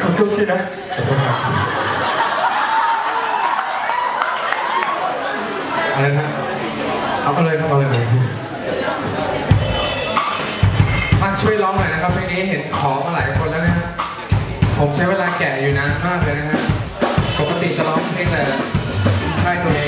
ขอโทษทีนะอโทษครับะไรนะเอาไปเลยครับเอาเลยมาช่วยร้องหน่อยนะครับเพลงนี้เห็นของมาหลายคนแล้วนะครับผมใช้เวลาแกะอยู่นานมากเลยนะครับปกติจะร้องเพลงอะไรใช่ตัวเอง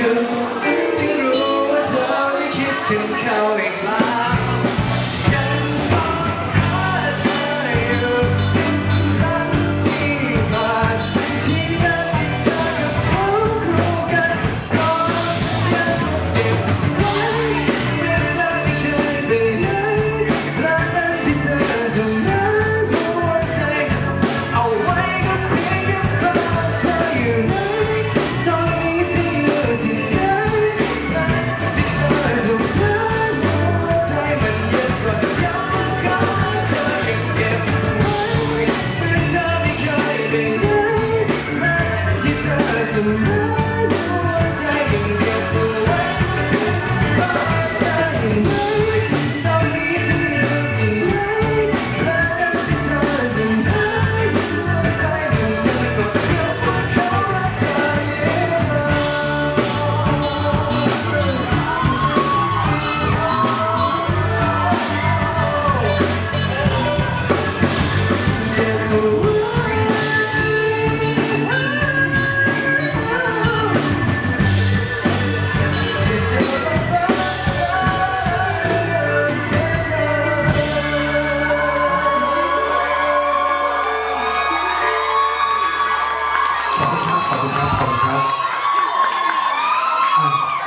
you.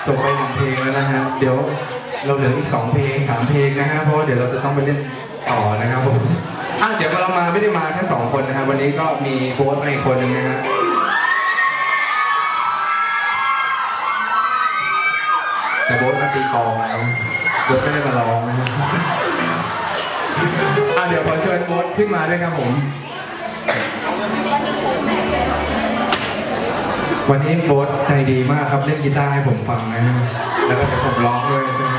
จบไปหนึ่งเพลงแล้วนะฮะเดี๋ยวเราเหลืออีกสองเพลงสามเพลงนะฮะเพราะเดี๋ยวเราจะต้องไปเล่นต่อนะครับผมอะเดี๋ยวเรามาไม่ได้มาแค่สองคนนะครับวันนี้ก็มีโค้ชมาอีกคนหนึ่งนะฮะแต่โบ๊ทมาตีกองแล้วโบ๊ทไม่ได้มาร้องนะฮะอะเดี๋ยวขอเชิญโบ๊ทขึ้นมาด้วยครับผม วันนี้โบ๊ทใจดีมากครับเล่นกีตาร์ให้ผมฟังนะฮะแล้วก็เดี๋ยวผมร้องด้วยใช่ไหม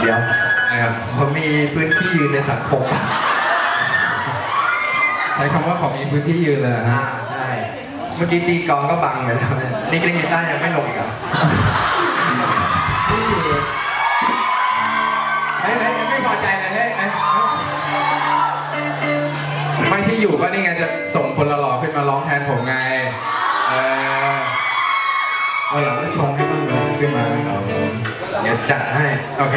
เดี๋ยวนะครับผมมีพื้นที่ยืนในสังคม ใช้คำว่าขอมีพื้นที่ยืนเลยนะอ่าฮะใช่ เมื่อกี้ตีกลองก็บังไปแล้วเนี่ยนี่เล่นกีตาร์ยังไม่ลงอีกเหรอเฮ้ยเฮ้ยไม่พอใจเลยเฮ้ยเฮ้ยไม่ที่อยู่ก็นี่ไงจะส่งคนหล่อๆขึ้นมาร้องแทนผมไงเออ วันหลังจะชงให้บ้างเลยขึ้นมาเราเดี๋ยวจัดให้ โอเค